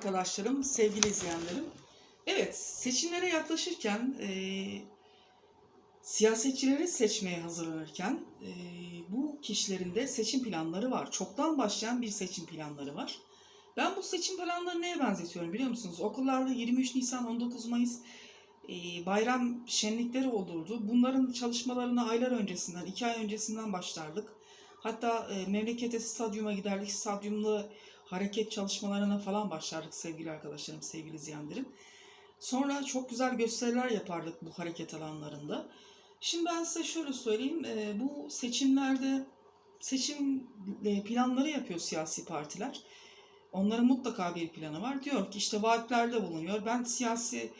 arkadaşlarım, sevgili izleyenlerim. Evet, seçimlere yaklaşırken, e, siyasetçileri seçmeye hazırlanırken e, bu kişilerin de seçim planları var. Çoktan başlayan bir seçim planları var. Ben bu seçim planlarını neye benzetiyorum biliyor musunuz? Okullarda 23 Nisan, 19 Mayıs e, bayram şenlikleri olurdu. Bunların çalışmalarını aylar öncesinden, iki ay öncesinden başlardık. Hatta e, memlekete stadyuma giderdik, stadyumda hareket çalışmalarına falan başlardık sevgili arkadaşlarım, sevgili izleyenlerim. Sonra çok güzel gösteriler yapardık bu hareket alanlarında. Şimdi ben size şöyle söyleyeyim, e, bu seçimlerde seçim e, planları yapıyor siyasi partiler. Onların mutlaka bir planı var. Diyor ki işte vaatlerde bulunuyor. Ben siyasi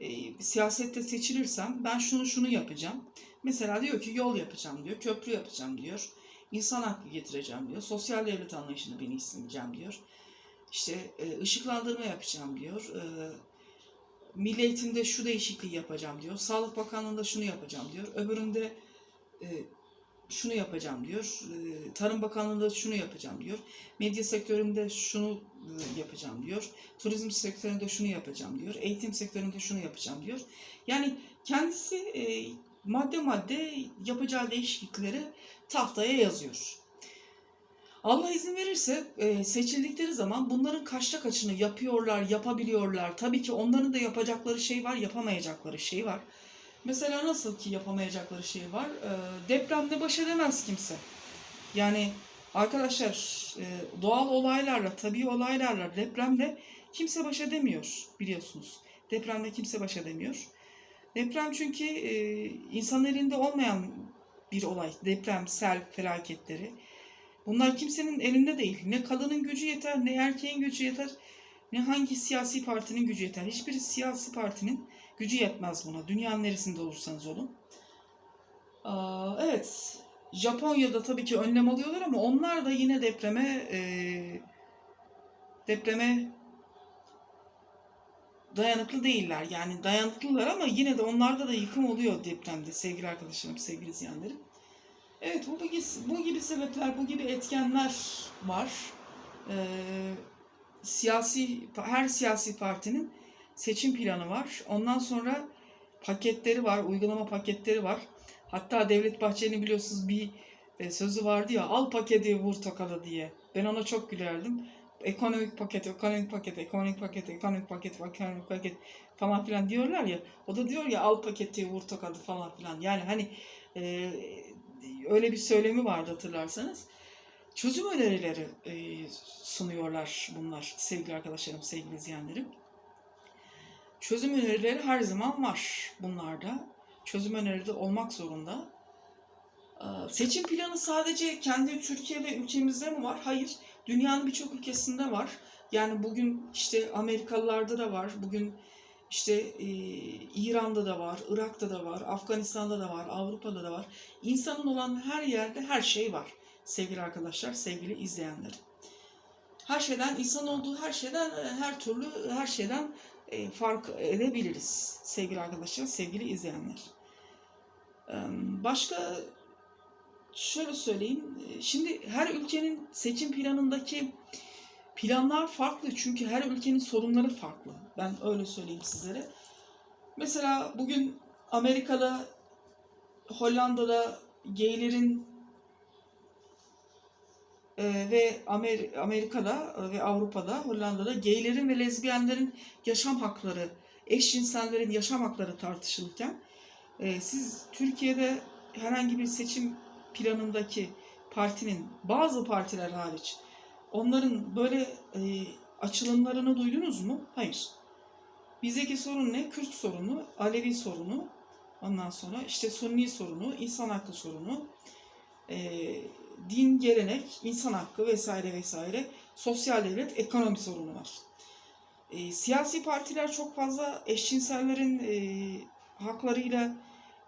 e, siyasette seçilirsem ben şunu şunu yapacağım. Mesela diyor ki yol yapacağım diyor, köprü yapacağım diyor. İnsan hakkı getireceğim diyor. Sosyal devlet anlayışını benimseyeceğim diyor. İşte e, ışıklandırma yapacağım diyor. E, Milli eğitimde şu değişikliği yapacağım diyor. Sağlık Bakanlığı'nda şunu yapacağım diyor. Öbüründe e, şunu yapacağım diyor. E, Tarım Bakanlığı'nda şunu yapacağım diyor. Medya sektöründe şunu yapacağım diyor. Turizm sektöründe şunu yapacağım diyor. Eğitim sektöründe şunu yapacağım diyor. Yani kendisi madde madde yapacağı değişiklikleri tahtaya yazıyor. Allah izin verirse e, seçildikleri zaman bunların kaçta kaçını yapıyorlar, yapabiliyorlar. Tabii ki onların da yapacakları şey var, yapamayacakları şey var. Mesela nasıl ki yapamayacakları şey var? E, depremde baş edemez kimse. Yani arkadaşlar e, doğal olaylarla, tabii olaylarla depremde kimse baş edemiyor biliyorsunuz. Depremde kimse baş edemiyor. Deprem çünkü e, insan elinde olmayan bir olay. Deprem, sel felaketleri. Bunlar kimsenin elinde değil. Ne kadının gücü yeter, ne erkeğin gücü yeter, ne hangi siyasi partinin gücü yeter. Hiçbir siyasi partinin gücü yetmez buna. Dünyanın neresinde olursanız olun. Aa, evet, Japonya'da tabii ki önlem alıyorlar ama onlar da yine depreme e, depreme dayanıklı değiller. Yani dayanıklılar ama yine de onlarda da yıkım oluyor depremde sevgili arkadaşlarım, sevgili izleyenlerim. Evet bu bu gibi sebepler, bu gibi etkenler var. Ee, siyasi her siyasi partinin seçim planı var. Ondan sonra paketleri var, uygulama paketleri var. Hatta Devlet Bahçeli'nin biliyorsunuz bir e, sözü vardı ya al paketi vur tokalı diye. Ben ona çok gülerdim. Ekonomik paket, ekonomik paket, ekonomik paket, ekonomik paket, ekonomik paket falan filan diyorlar ya. O da diyor ya al paketi vur tokalı falan filan. Yani hani e, öyle bir söylemi vardı hatırlarsanız. Çözüm önerileri e, sunuyorlar bunlar sevgili arkadaşlarım, sevgili izleyenlerim. Çözüm önerileri her zaman var bunlarda. Çözüm önerileri olmak zorunda. Seçim planı sadece kendi Türkiye ve ülkemizde mi var? Hayır. Dünyanın birçok ülkesinde var. Yani bugün işte Amerikalılarda da var. Bugün işte e, İran'da da var, Irak'ta da var, Afganistan'da da var, Avrupa'da da var. İnsanın olan her yerde her şey var. Sevgili arkadaşlar, sevgili izleyenler. Her şeyden, insan olduğu her şeyden, e, her türlü her şeyden e, fark edebiliriz. Sevgili arkadaşlar, sevgili izleyenler. Başka şöyle söyleyeyim. e, Şimdi her ülkenin seçim planındaki planlar farklı çünkü her ülkenin sorunları farklı. Ben öyle söyleyeyim sizlere. Mesela bugün Amerika'da, Hollanda'da gaylerin e, ve Amer- Amerika'da ve Avrupa'da, Hollanda'da gaylerin ve lezbiyenlerin yaşam hakları, eşcinsellerin yaşam hakları tartışılırken e, siz Türkiye'de herhangi bir seçim planındaki partinin bazı partiler hariç onların böyle e, açılımlarını duydunuz mu? Hayır. Bizdeki sorun ne? Kürt sorunu, Alevi sorunu, ondan sonra işte Sunni sorunu, insan hakkı sorunu, e, din, gelenek, insan hakkı vesaire vesaire, sosyal devlet, ekonomi sorunu var. E, siyasi partiler çok fazla eşcinsellerin e, haklarıyla,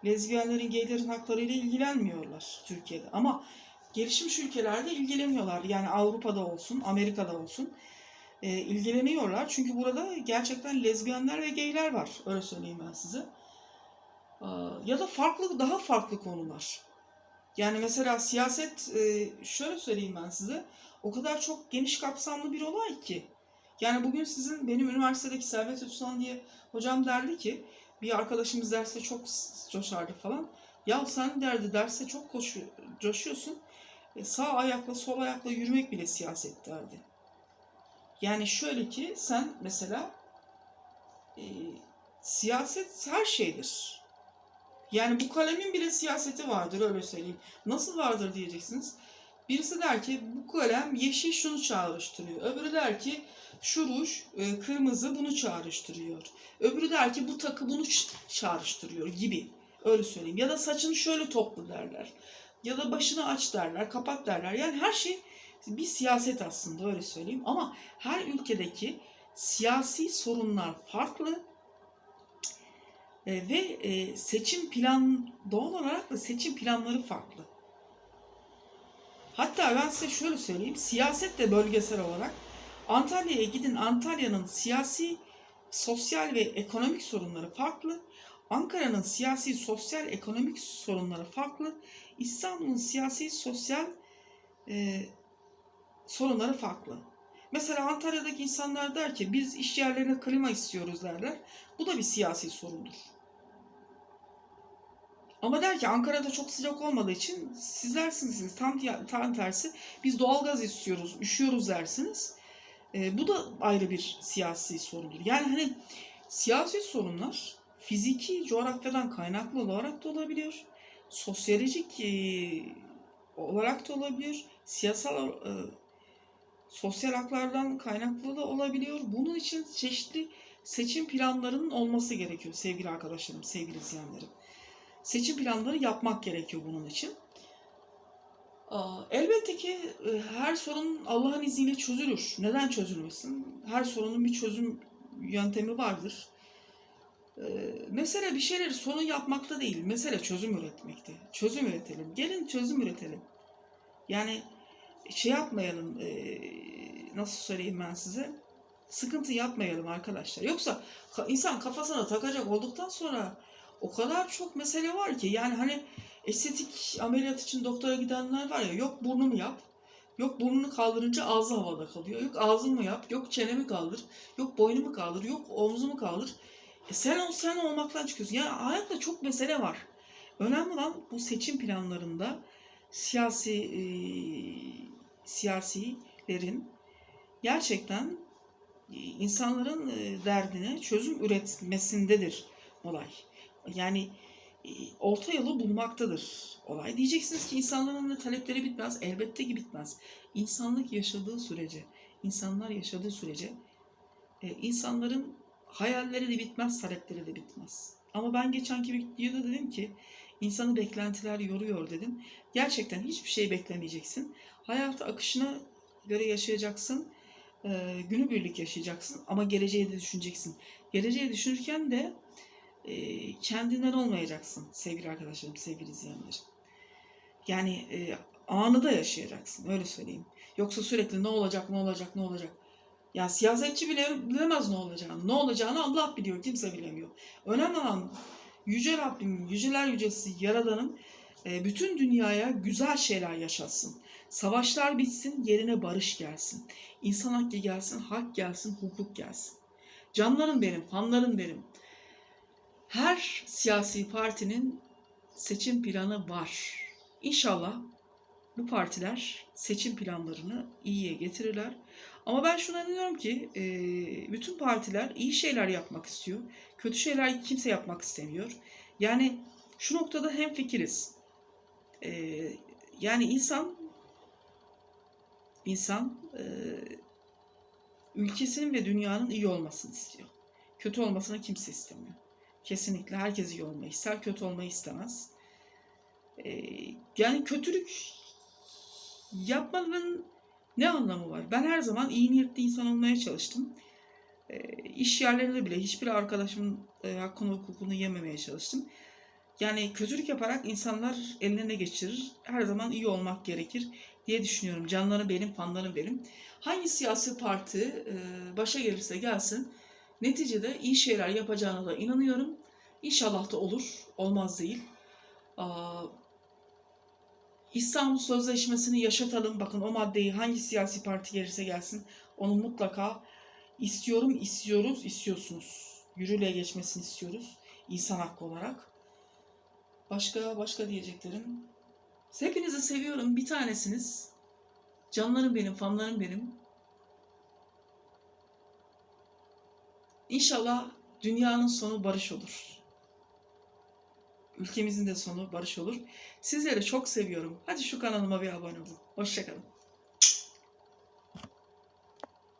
lezbiyenlerin, gaylerin haklarıyla ilgilenmiyorlar Türkiye'de. Ama gelişmiş ülkelerde ilgileniyorlar. Yani Avrupa'da olsun, Amerika'da olsun e, ilgileniyorlar. Çünkü burada gerçekten lezbiyenler ve gayler var. Öyle söyleyeyim ben size. Aa, Ya da farklı, daha farklı konular. Yani mesela siyaset, e, şöyle söyleyeyim ben size. O kadar çok geniş kapsamlı bir olay ki. Yani bugün sizin benim üniversitedeki Servet Üstan diye hocam derdi ki bir arkadaşımız derste çok coşardı falan. Ya sen derdi derste çok koşu, coşuyorsun. E, sağ ayakla sol ayakla yürümek bile siyaset derdi. Yani şöyle ki sen mesela e, siyaset her şeydir. Yani bu kalemin bile siyaseti vardır öyle söyleyeyim. Nasıl vardır diyeceksiniz. Birisi der ki bu kalem yeşil şunu çağrıştırıyor. Öbürü der ki şu ruj e, kırmızı bunu çağrıştırıyor. Öbürü der ki bu takı bunu çağrıştırıyor gibi. Öyle söyleyeyim. Ya da saçını şöyle topla derler. Ya da başını aç derler, kapat derler. Yani her şey bir siyaset aslında öyle söyleyeyim. Ama her ülkedeki siyasi sorunlar farklı. E, ve e, seçim plan doğal olarak da seçim planları farklı. Hatta ben size şöyle söyleyeyim. Siyaset de bölgesel olarak Antalya'ya gidin. Antalya'nın siyasi, sosyal ve ekonomik sorunları farklı. Ankara'nın siyasi, sosyal, ekonomik sorunları farklı. İstanbul'un siyasi, sosyal e, sorunları farklı. Mesela Antalya'daki insanlar der ki biz iş yerlerine klima istiyoruz derler. Bu da bir siyasi sorundur. Ama der ki Ankara'da çok sıcak olmadığı için siz dersiniz siz tam, tam tersi biz doğalgaz istiyoruz, üşüyoruz dersiniz. E, bu da ayrı bir siyasi sorundur. Yani hani siyasi sorunlar fiziki coğrafyadan kaynaklı olarak da olabiliyor. Sosyolojik e, olarak da olabilir. Siyasal e, sosyal haklardan kaynaklı da olabiliyor. Bunun için çeşitli seçim planlarının olması gerekiyor sevgili arkadaşlarım, sevgili izleyenlerim. Seçim planları yapmak gerekiyor bunun için. Elbette ki e, her sorun Allah'ın izniyle çözülür. Neden çözülmesin? Her sorunun bir çözüm yöntemi vardır. Ee, Mesele bir şeyleri sorun yapmakta değil, mesele çözüm üretmekte. Çözüm üretelim. Gelin çözüm üretelim. Yani şey yapmayalım, e, nasıl söyleyeyim ben size? Sıkıntı yapmayalım arkadaşlar. Yoksa insan kafasına takacak olduktan sonra o kadar çok mesele var ki yani hani estetik ameliyat için doktora gidenler var ya yok burnumu yap. Yok burnunu kaldırınca ağzı havada kalıyor. Yok ağzımı yap. Yok çenemi kaldır. Yok boynumu kaldır. Yok omzumu kaldır. E sen ol sen olmaktan çıkıyorsun. Yani hayatta çok mesele var. Önemli olan bu seçim planlarında siyasi e, siyasilerin gerçekten e, insanların e, derdine çözüm üretmesindedir olay. Yani e, orta yolu bulmaktadır olay. Diyeceksiniz ki insanların da talepleri bitmez. Elbette ki bitmez. İnsanlık yaşadığı sürece, insanlar yaşadığı sürece e, insanların hayalleri de bitmez, talepleri de bitmez. Ama ben geçenki videoda dedim ki insanı beklentiler yoruyor dedim. Gerçekten hiçbir şey beklemeyeceksin. Hayatı akışına göre yaşayacaksın. E, günübirlik yaşayacaksın ama geleceği de düşüneceksin. Geleceği düşünürken de e, kendinden olmayacaksın sevgili arkadaşlarım, sevgili izleyenlerim. Yani e, anı da yaşayacaksın öyle söyleyeyim. Yoksa sürekli ne olacak, ne olacak, ne olacak. Ya siyasetçi bile bilemez ne olacağını. Ne olacağını Allah biliyor, kimse bilemiyor. Önemli olan Yüce Rabbim, yüceler yücesi Yaradanım e, bütün dünyaya güzel şeyler yaşatsın. Savaşlar bitsin, yerine barış gelsin. İnsan hakkı gelsin, hak gelsin, hukuk gelsin. Canlarım benim, fanlarım benim. Her siyasi partinin seçim planı var. İnşallah bu partiler seçim planlarını iyiye getirirler. Ama ben şuna inanıyorum ki e, bütün partiler iyi şeyler yapmak istiyor. Kötü şeyler kimse yapmak istemiyor. Yani şu noktada hem fikiriz. yani insan insan e, ülkesinin ve dünyanın iyi olmasını istiyor. Kötü olmasını kimse istemiyor. Kesinlikle herkes iyi olmayı ister, kötü olmayı istemez. E, yani kötülük yapmanın ne anlamı var? Ben her zaman iyi niyetli insan olmaya çalıştım. E, iş yerlerinde bile hiçbir arkadaşımın e, hakkını hukukunu yememeye çalıştım. Yani kötülük yaparak insanlar eline ne geçirir? Her zaman iyi olmak gerekir diye düşünüyorum. Canları benim, fanlarım benim. Hangi siyasi parti e, başa gelirse gelsin neticede iyi şeyler yapacağına da inanıyorum. İnşallah da olur. Olmaz değil. İstanbul Sözleşmesi'ni yaşatalım. Bakın o maddeyi hangi siyasi parti gelirse gelsin onu mutlaka İstiyorum, istiyoruz, istiyorsunuz. Yürürlüğe geçmesini istiyoruz. insan hakkı olarak. Başka, başka diyeceklerim. Hepinizi seviyorum. Bir tanesiniz. Canlarım benim, fanlarım benim. İnşallah dünyanın sonu barış olur. Ülkemizin de sonu barış olur. Sizleri çok seviyorum. Hadi şu kanalıma bir abone olun. Hoşçakalın.